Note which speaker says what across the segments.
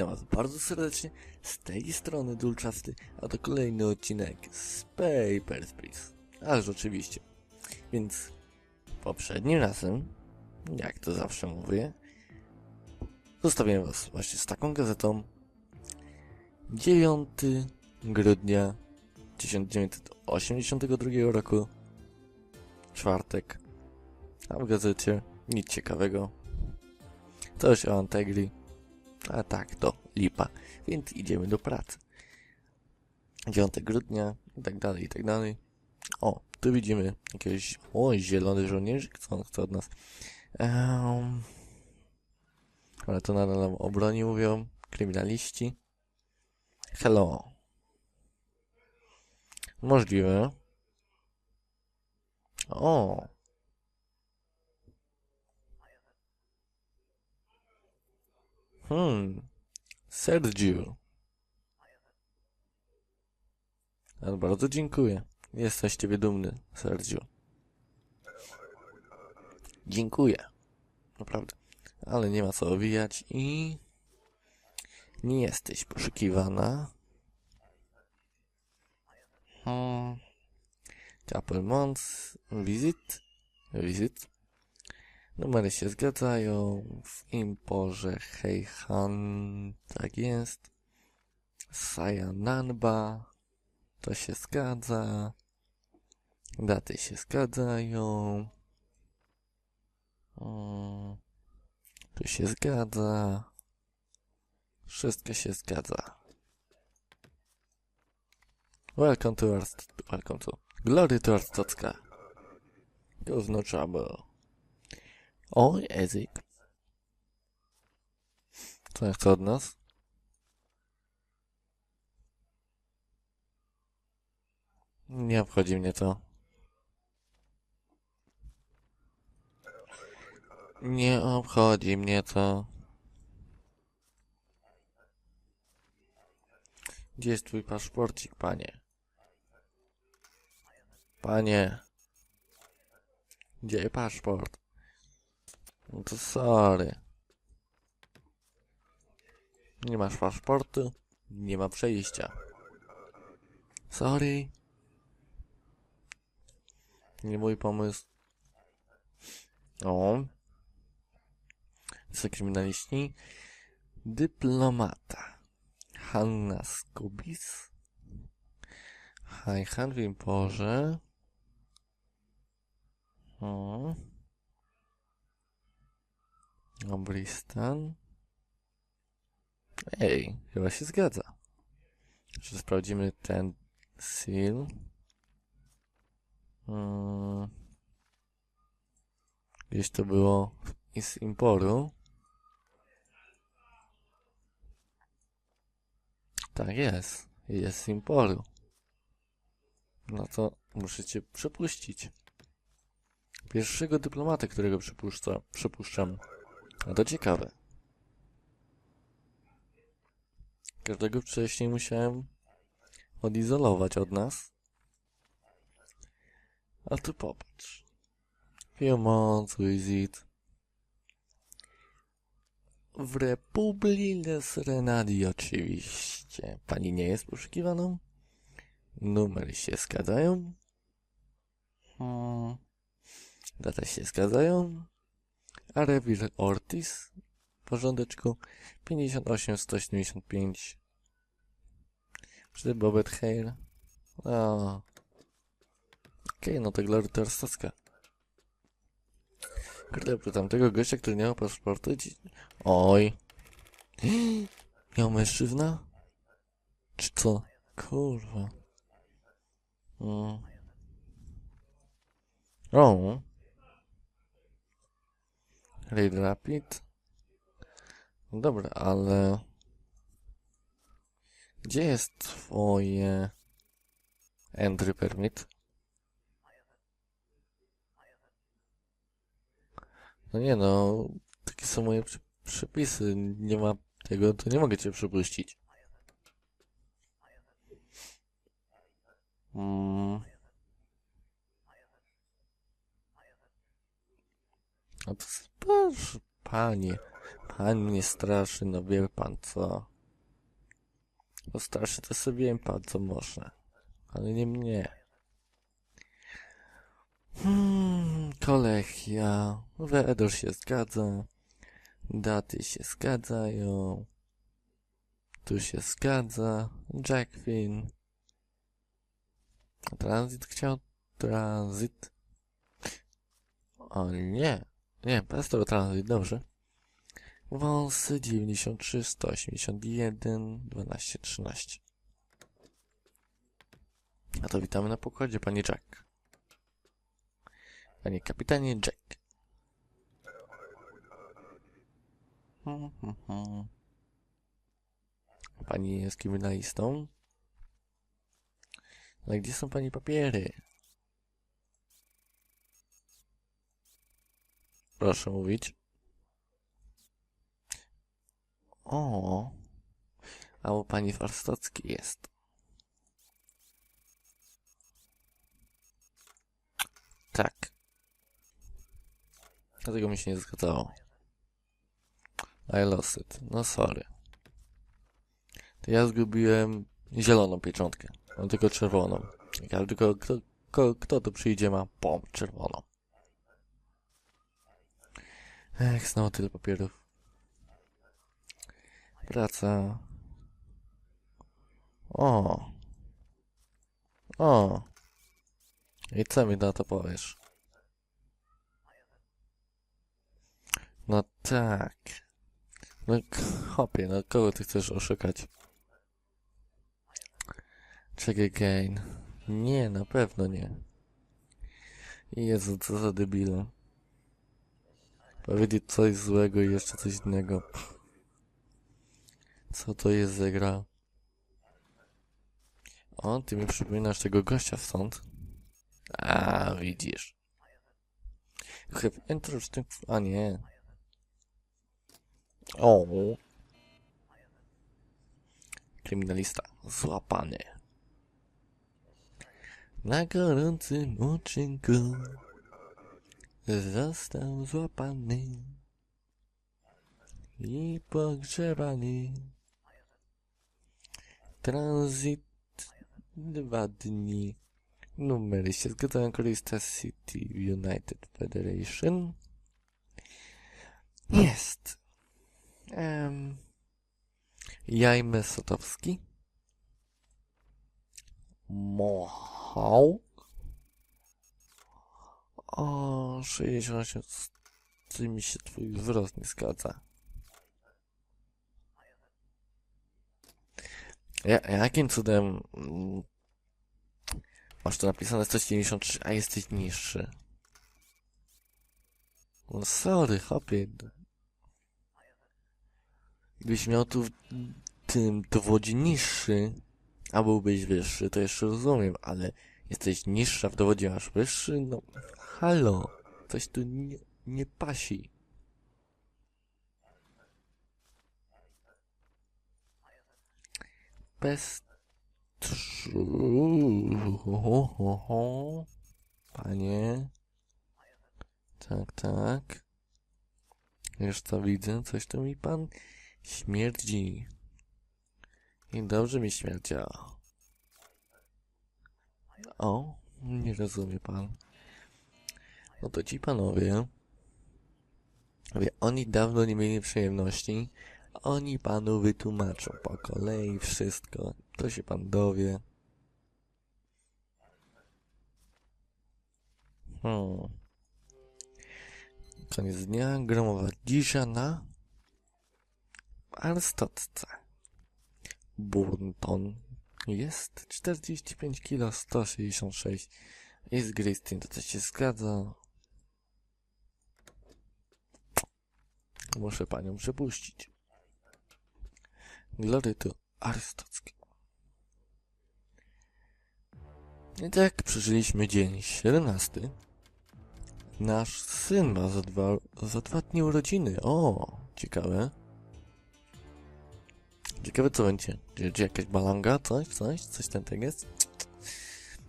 Speaker 1: Witam Was bardzo serdecznie z tej strony Dulczasty, a to kolejny odcinek z Papers, Please. Ależ oczywiście. Więc poprzednim razem, jak to zawsze mówię, zostawiłem Was właśnie z taką gazetą 9 grudnia 1982 roku, czwartek, a w gazecie nic ciekawego. Coś o Antegri, a tak, to lipa. Więc idziemy do pracy. 9 grudnia i tak dalej, i tak dalej. O, tu widzimy jakiegoś... O, zielony żołnierzyk, co on chce od nas? Um, ale to nadal nam o broni mówią. Kryminaliści. Hello. Możliwe. O. Hmm. Sergio. Bardzo dziękuję. Jestem z ciebie dumny, Sergio. Dziękuję. Naprawdę. Ale nie ma co owijać i... Nie jesteś poszukiwana. Hmm. Couple months. Visit. Visit. Numery się zgadzają. W imporze Heihan. Tak jest. Sayananba. To się zgadza. Daty się zgadzają. Mm. Tu się zgadza. Wszystko się zgadza. Welcome to our... Welcome to... Glory to our Stocka. There's no Oj, Ezik. Co chce od nas? Nie obchodzi mnie to. Nie obchodzi mnie to. Gdzie jest twój paszporcik, panie? Panie. Gdzie paszport? No to sorry. Nie masz paszportu? Nie ma przejścia. Sorry. Nie mój pomysł. O. Są kryminaliści. Dyplomata. Hanna Skubis. Hajhan w imporze. O. Obristan. Ej, chyba się zgadza. Jeszcze sprawdzimy ten seal. Hmm. Gdzieś to było z imporu. Tak jest. Jest z imporu. No to muszę cię przepuścić. Pierwszego dyplomata, którego przypuszcza, przypuszczam. A to ciekawe. Każdego wcześniej musiałem odizolować od nas. A tu popatrz. Few months visit. W Republice Serenadi oczywiście. Pani nie jest poszukiwaną? Numery się zgadzają? Hmm. Data się zgadzają? A Ortiz? W porządeczku. 58 175. Czy Bobet Hale? A. Okej, okay, no to Glory Torstocka. Kurde, pro tamtego gościa, który nie miał paszportu. Dzi... Oj. Miał mężczyzna? Czy co? Kurwa. Mm. O. Raid Rapid. No dobra, ale... Gdzie jest twoje... Entry permit? No nie no, takie są moje przepisy. Nie ma tego, to nie mogę cię przepuścić. Mm. A to proszę, panie, pan mnie straszy, no wie pan co. Bo starszy to sobie wiem bardzo można. Ale nie mnie. Hmm, kolechia. Wedor się zgadza. Daty się zgadzają. Tu się zgadza. Jackfin. Transit chciał? Transit. O nie. Nie, Pastor Transit, dobrze. Wąsy 93, 181, 12, 13. A to witamy na pokładzie, panie Jack. Panie kapitanie Jack. Hmm, hmm, hmm. Pani jest kryminalistą? Ale gdzie są pani papiery? Proszę mówić. O, a u pani Warstocki jest. Tak. Dlatego mi się nie zgadzało. I lost it. No sorry. To ja zgubiłem zieloną pieczątkę. Mam tylko czerwoną. Ja tylko kto, kto, kto tu przyjdzie ma pom czerwoną. Ech, znowu tyle papierów. Praca. O. O. I co mi na to powiesz? No tak. No hopie, no kogo ty chcesz oszukać? Check again. Nie, na pewno nie. Jezu, co za debile. Powiedzieć coś złego i jeszcze coś innego. Co to jest za gra? O, ty mi przypominasz tego gościa stąd. A, widzisz. Chyba interesting. A nie. O. Kryminalista. Złapany. Na gorącym uczynku został złapany i pogrzebany. Transit dwa dni. Numery się zgadzają. Korista City United Federation. Jest. Um, Jajmy Sotowski. Mohawk. O, 68. Z tym mi się twój wzrost nie zgadza. Ja, jakim cudem mm, masz tu napisane 193, a jesteś niższy? No sorry, hopie. Gdybyś miał tu w tym dowodzie niższy, a byłbyś wyższy, to jeszcze rozumiem, ale jesteś niższa w dowodzie, masz wyższy? No, halo, coś tu nie, nie pasi. Bez. Panie. Tak, tak. Już to widzę, coś tu mi pan śmierdzi. I dobrze mi śmierdziało. O, nie rozumie pan. No to ci panowie, wie, oni dawno nie mieli przyjemności, oni panu wytłumaczą po kolei wszystko. To się pan dowie. Hmm. Koniec dnia, gromowa dzisza na Arstotce. Burnton jest 45 kg 166. Jest Gristin, to coś się zgadza. Muszę panią przepuścić. Glory to Arystocki. I tak przeżyliśmy dzień 17. Nasz syn ma za dwa, za dwa dni urodziny. O, ciekawe. Ciekawe co będzie. Czy, jakaś balanga? Coś? Coś? Coś ten tak jest?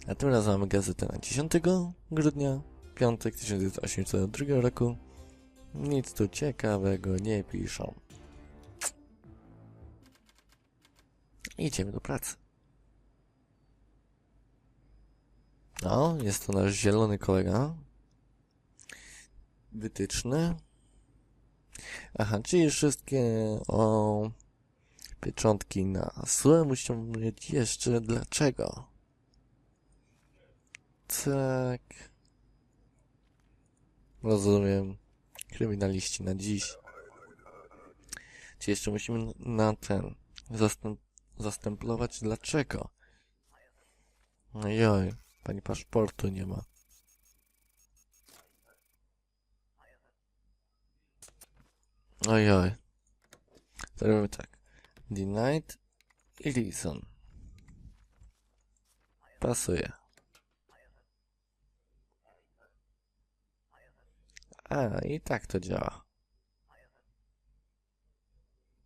Speaker 1: A tym razem mamy gazetę na 10 grudnia, piątek 1982 roku. Nic tu ciekawego nie piszą. Idziemy do pracy. No, jest to nasz zielony kolega. Wytyczny. Aha, czyli wszystkie o pieczątki na złe muszą mieć jeszcze dlaczego. Tak. Rozumiem. Kryminaliści na dziś. Czy jeszcze musimy na ten zastęp, zastemplować dlaczego? Ojoj, pani paszportu nie ma. Ojoj. Zrobimy tak. Denied i reason. Pasuje. A, i tak to działa.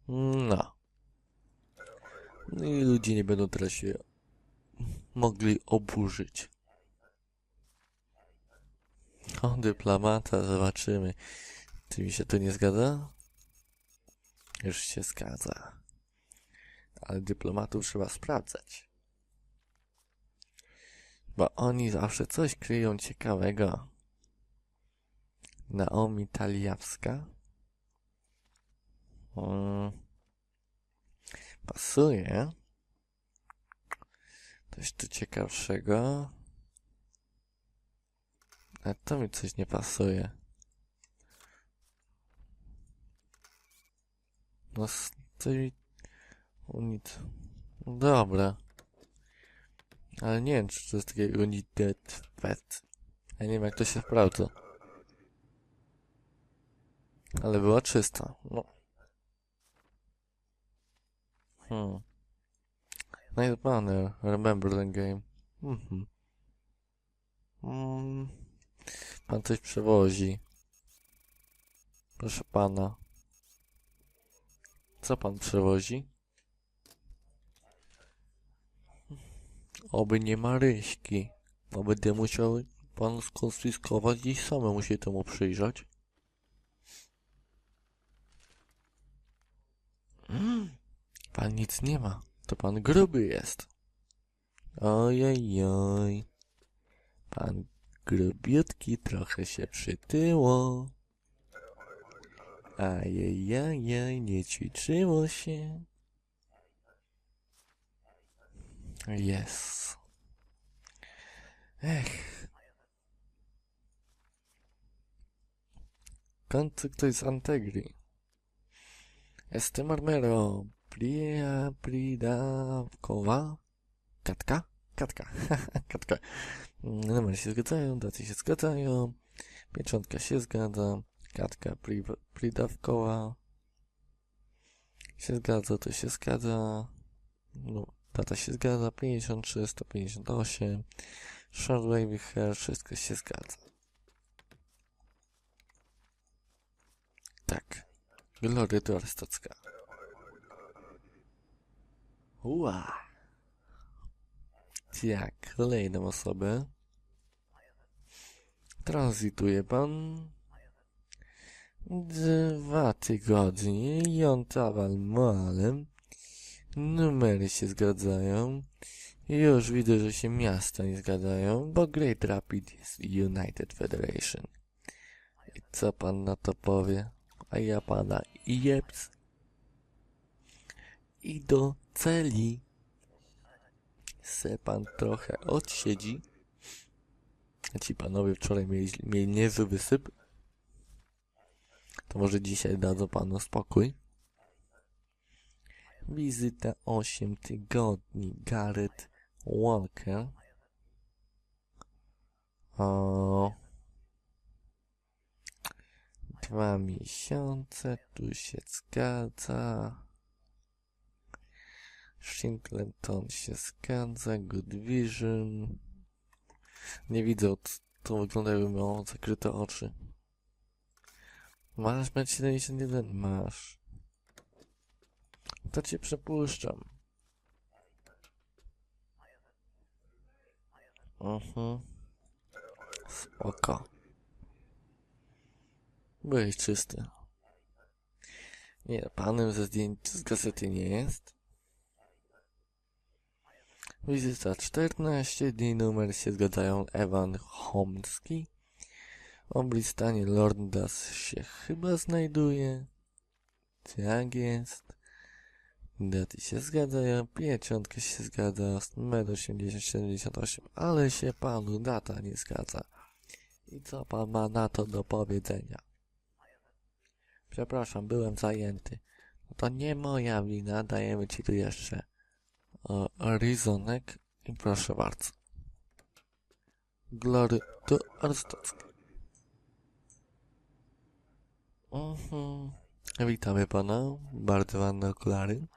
Speaker 1: No. No i ludzie nie będą teraz się mogli oburzyć. O, dyplomata, zobaczymy. Czy mi się to nie zgadza? Już się zgadza. Ale dyplomatów trzeba sprawdzać. Bo oni zawsze coś kryją ciekawego. Naomi Taliawska. Mm. Pasuje. Coś tu ciekawszego. A to mi coś nie pasuje. No, z tej... Unit... Dobra. Ale nie wiem, czy to jest takie United Pet. Ja nie wiem, jak to się sprawdza. Ale była czysta. No. Hmm. Nice banner. Remember the game. Mhm. Mm. Pan coś przewozi. Proszę pana. Co pan przewozi? Oby nie ma ryśki. Bo będę musiał pan skonfiskować i samemu się temu przyjrzeć. Mm, pan nic nie ma. To pan gruby jest. Ojej, Pan grubiutki trochę się przytyło. Ajajajaj, nie ćwiczyło się. Jest. Ech. Końcu ktoś z Antegri. Jestem armero. Pria, pridawkowa. Katka? Katka. Katka. Numery się zgadzają, daty się zgadzają. Pieczątka się zgadza. Katka pri, pridawkowa. Się zgadza, to się zgadza. No, data się zgadza. 53, 158. Short wavy hair, wszystko się zgadza. Tak. Glory do Arystocka. Ua. Tak, kolejną osobę. Tranzytuje pan. Dwa tygodnie. Jontawal malem. Numery się zgadzają. Już widzę, że się miasta nie zgadzają, bo Great Rapid jest United Federation. I co pan na to powie? A ja pana jeps. I do celi. Se pan trochę odsiedzi. Ci panowie wczoraj mieli, mieli niezły wysyp. To może dzisiaj dadzą panu spokój. Wizyta 8 tygodni. Garrett Walker. O. Dwa miesiące, tu się zgadza. Shingleton się zgadza, Good Vision. Nie widzę, to wygląda jakby miał zakryte oczy. Masz metr 71? Masz. To cię przepuszczam. Mhm. Spoko. Byłeś czysty. Nie, panem ze zdjęć z gazety nie jest. Wizyta 14 dni, numer się zgadzają. Ewan Homski. Oblicz stanie Lord Das się chyba znajduje. Tak jest. Daty się zgadzają, pieczątka się zgadza, med 8078, ale się panu data nie zgadza. I co pan ma na to do powiedzenia? Przepraszam, byłem zajęty. To nie moja wina, dajemy ci tu jeszcze o, rizonek i proszę bardzo. Glory to Arystocki. Mhm. Witamy pana, bardzo ładne okulary.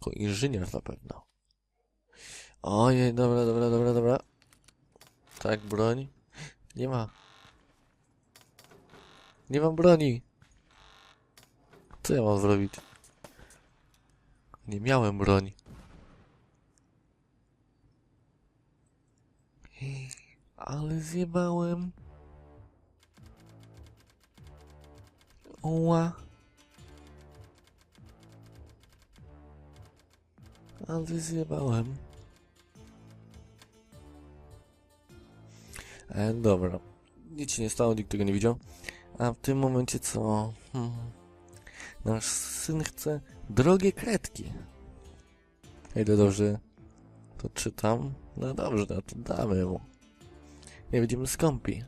Speaker 1: Jako inżynier na pewno. Ojej, dobra, dobra, dobra, dobra. Tak, broń. Nie ma. Nie mam broni. Co ja mam zrobić? Nie miałem broni. Ale zjebałem. Ła. Ale zjebałem. E, dobra. Nic się nie stało, nikt tego nie widział. A w tym momencie co? Hmm. Nasz syn chce drogie kredki. Ile dobrze to czytam. No dobrze, no to damy mu. Nie będziemy skąpi.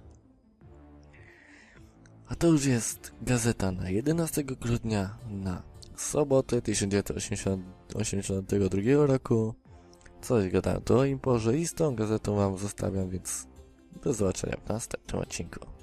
Speaker 1: A to już jest gazeta na 11 grudnia na sobotę 1982 roku. Coś gadałem tu o Imporze i z tą gazetą wam zostawiam, więc do zobaczenia w następnym odcinku.